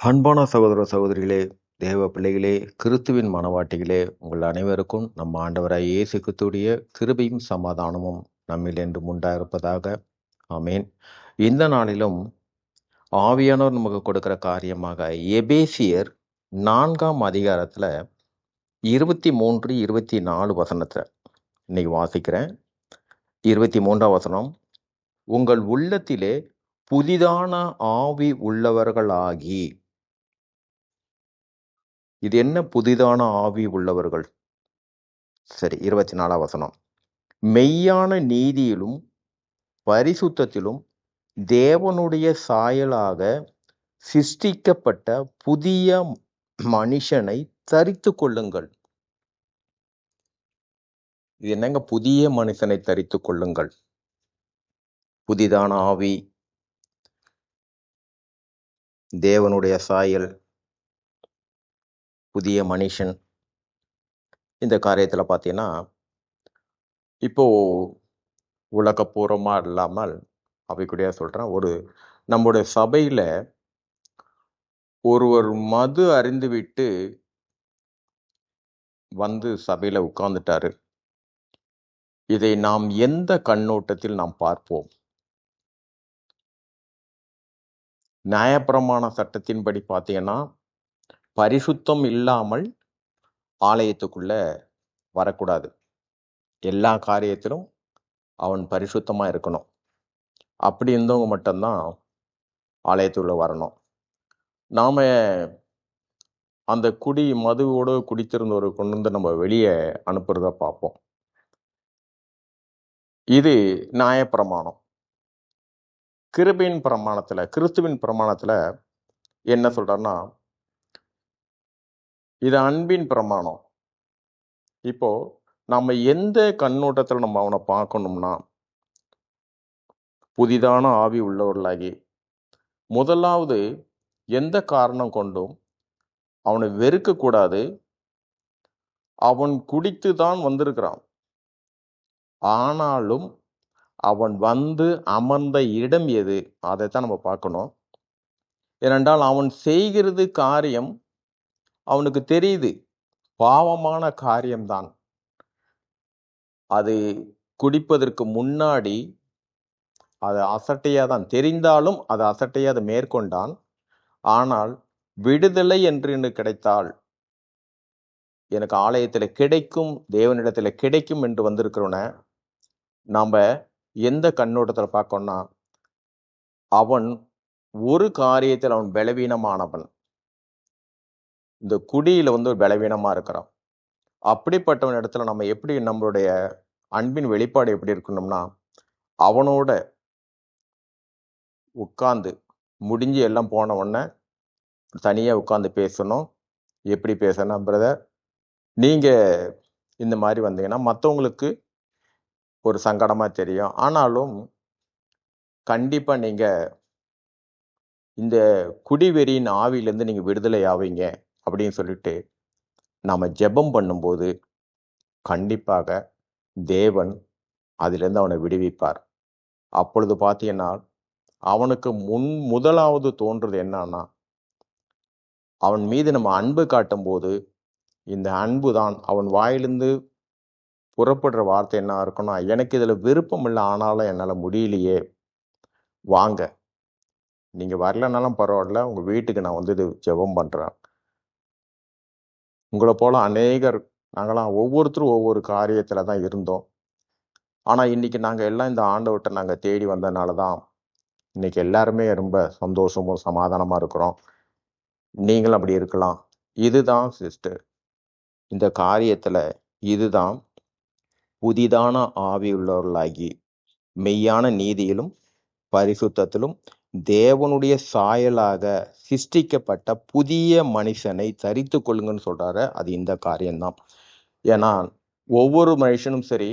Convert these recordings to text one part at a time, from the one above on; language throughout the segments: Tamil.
அன்பான சகோதர சகோதரிகளே தேவ பிள்ளைகளே கிறிஸ்துவின் மனவாட்டிகளே உங்கள் அனைவருக்கும் நம் ஆண்டவராய் இயேசு கிறிஸ்துடைய கிருபையும் சமாதானமும் நம்மில் என்று உண்டாயிருப்பதாக. ஆமேன். இந்த நாளிலும் ஆவியானவர் நமக்கு கொடுக்கிற காரியமாக எபேசியர் நான்காம் அதிகாரத்தில் இருபத்தி மூன்று இருபத்தி நாலு வசனத்தை இன்னைக்கு வாசிக்கிறேன். இருபத்தி மூன்றாம் வசனம் உங்கள் உள்ளத்திலே புதிதான ஆவி உள்ளவர்களாகி இது என்ன புதிதான ஆவி உள்ளவர்கள்? சரி இருபத்தி நாலாம் வசனம். மெய்யான நீதியிலும் பரிசுத்தத்திலும் தேவனுடைய சாயலாக சிருஷ்டிக்கப்பட்ட புதிய மனுஷனை தரித்து கொள்ளுங்கள். இது என்னங்க? புதிய மனுஷனை தரித்து கொள்ளுங்கள். புதிதான ஆவி தேவனுடைய சாயல் புதிய மனுஷன். இந்த காரியத்தில் பார்த்தீங்கன்னா இப்போ உலகப்பூர்வமாக இல்லாமல் அவைக்குடியாக சொல்கிறேன் ஒரு நம்முடைய சபையில் ஒருவர் மது அறிந்துவிட்டு வந்து சபையில் உட்கார்ந்துட்டாரு. இதை நாம் எந்த கண்ணோட்டத்தில் நாம் பார்ப்போம்? நியாயப்பிரமாண சட்டத்தின்படி பார்த்தீங்கன்னா பரிசுத்தம் இல்லாமல் ஆலயத்துக்குள்ள வரக்கூடாது. எல்லா காரியத்திலும் அவன் பரிசுத்தமா இருக்கணும். அப்படி இருந்தவங்க மட்டும்தான் ஆலயத்துக்குள்ளே வரணும். நாம அந்த குடி மதுவோடு குடித்திருந்தவரை கொண்டு வந்து நம்ம வெளியே அனுப்புறத பார்ப்போம். இது நியாயப்பிரமாணம். கிருபின் பிரமாணத்துல கிறிஸ்துவின் பிரமாணத்துல என்ன சொல்றாருன்னா இது அன்பின் பிரமாணம். இப்போ நம்ம எந்த கண்ணோட்டத்தில் நம்ம அவனை பார்க்கணும்னா புதிதான ஆவி உள்ளவர்களாகி முதலாவது எந்த காரணம் கொண்டும் அவனை வெறுக்கக்கூடாது அவன் குடித்து தான் வந்திருக்கிறான். ஆனாலும் அவன் வந்து அமர்ந்த இடம் எது? அதைத்தான் நம்ம பார்க்கணும். ஏனென்றால் அவன் செய்கிறது காரியம் அவனுக்கு தெரியுது. பாவமான காரியம்தான். அது குடிப்பதற்கு முன்னாடி அது அசட்டையாக தான் தெரிந்தாலும் அது அசட்டையாக அதை மேற்கொண்டான். ஆனால் விடுதலை என்று கிடைத்தால் எனக்கு ஆலயத்தில் கிடைக்கும் தேவனிடத்தில் கிடைக்கும் என்று வந்திருக்கிறோன்ன நாம எந்த கண்ணோட்டத்தில் பார்க்கணும்னா அவன் ஒரு காரியத்தில் அவன் பலவீனமானவன். இந்த குடியில் வந்து ஒரு பலவீனமாக இருக்கிறான். அப்படிப்பட்டவன் இடத்துல நம்ம எப்படி நம்மளுடைய அன்பின் வெளிப்பாடு எப்படி இருக்கணும்னா அவனோட உட்காந்து முடிஞ்சு எல்லாம் போன உடனே தனியாக உட்காந்து பேசணும். எப்படி பேசணும் பிரதர் நீங்கள் இந்த மாதிரி வந்தீங்கன்னா மற்றவங்களுக்கு ஒரு சங்கடமாக தெரியும். ஆனாலும் கண்டிப்பாக நீங்கள் இந்த குடிவெறியின் ஆவியிலேருந்து நீங்கள் விடுதலை ஆவீங்க அப்படின்னு சொல்லிட்டு நாம் ஜெபம் பண்ணும்போது கண்டிப்பாக தேவன் அதிலிருந்து அவனை விடுவிப்பார். அப்பொழுது பார்த்தீங்கன்னா அவனுக்கு முன் முதலாவது தோன்றது என்னன்னா அவன் மீது நம்ம அன்பு காட்டும் போது இந்த அன்பு தான் அவன் வாயிலிருந்து புறப்படுற வார்த்தை என்ன இருக்கணும் எனக்கு இதில் விருப்பம் இல்லை ஆனாலும் என்னால் முடியலையே. வாங்க. நீங்கள் வரலனாலும் பரவாயில்ல உங்கள் வீட்டுக்கு நான் வந்து இது ஜெபம் பண்ணுறேன் உங்களை போல அநேகர் நாங்களாம் ஒவ்வொருத்தரும் ஒவ்வொரு காரியத்தில் தான் இருந்தோம். ஆனால் இன்னைக்கு நாங்கள் எல்லாம் இந்த ஆண்டவர்கிட்ட நாங்கள் தேடி வந்ததுனால தான் இன்னைக்கு எல்லாருமே ரொம்ப சந்தோஷமும் சமாதானமாக இருக்கிறோம். நீங்களும் அப்படி இருக்கலாம். இதுதான் சிஸ்டர். இந்த காரியத்தில் இதுதான் புதிதான ஆவி உள்ளவர்களாகி மெய்யான நீதியிலும் பரிசுத்தத்திலும் தேவனுடைய சாயலாக சிருஷ்டிக்கப்பட்ட புதிய மனுஷனை தரித்து கொள்ளுங்கன்னு சொல்றாரு. அது இந்த காரியம்தான். ஏன்னா ஒவ்வொரு மனுஷனும் சரி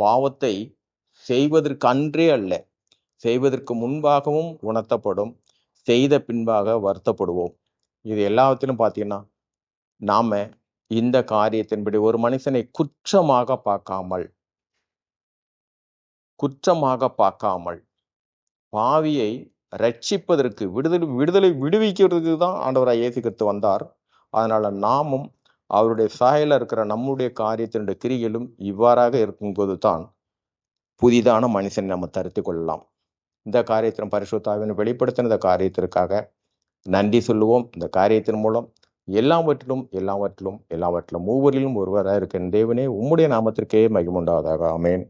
பாவத்தை செய்வதற்கு அன்றே அல்ல. செய்வதற்கு முன்பாகவும் உணர்த்தப்படும் செய்த பின்பாக வருத்தப்படுவோம். இது எல்லாத்திலும் பார்த்தீங்கன்னா நாம இந்த காரியத்தின்படி ஒரு மனுஷனை குற்றமாக பார்க்காமல் குற்றமாக பார்க்காமல் பாவியை ரட்சிப்பதற்கு விடுதலை விடுதலை விடுவிக்கிறதுக்கு தான் ஆண்டவராக இயேசு கிறிஸ்து வந்தார். அதனால் நாமும் அவருடைய சாயலில் இருக்கிற நம்முடைய காரியத்தினுடைய கிரிகளும் இவ்வாறாக இருக்கும்போது தான் புதிதான மனுஷனை நம்ம தருத்தி கொள்ளலாம். இந்த காரியத்தின் பரிசுத்தாவின் வெளிப்படுத்தின இந்த காரியத்திற்காக நன்றி சொல்லுவோம். இந்த காரியத்தின் மூலம் எல்லாவற்றிலும் எல்லாவற்றிலும் எல்லாவற்றிலும் மூவரிலும் ஒருவராக இருக்கின்ற தேவனே உம்முடைய நாமத்திற்கே மகிமுண்டாவதாக ஆமென்.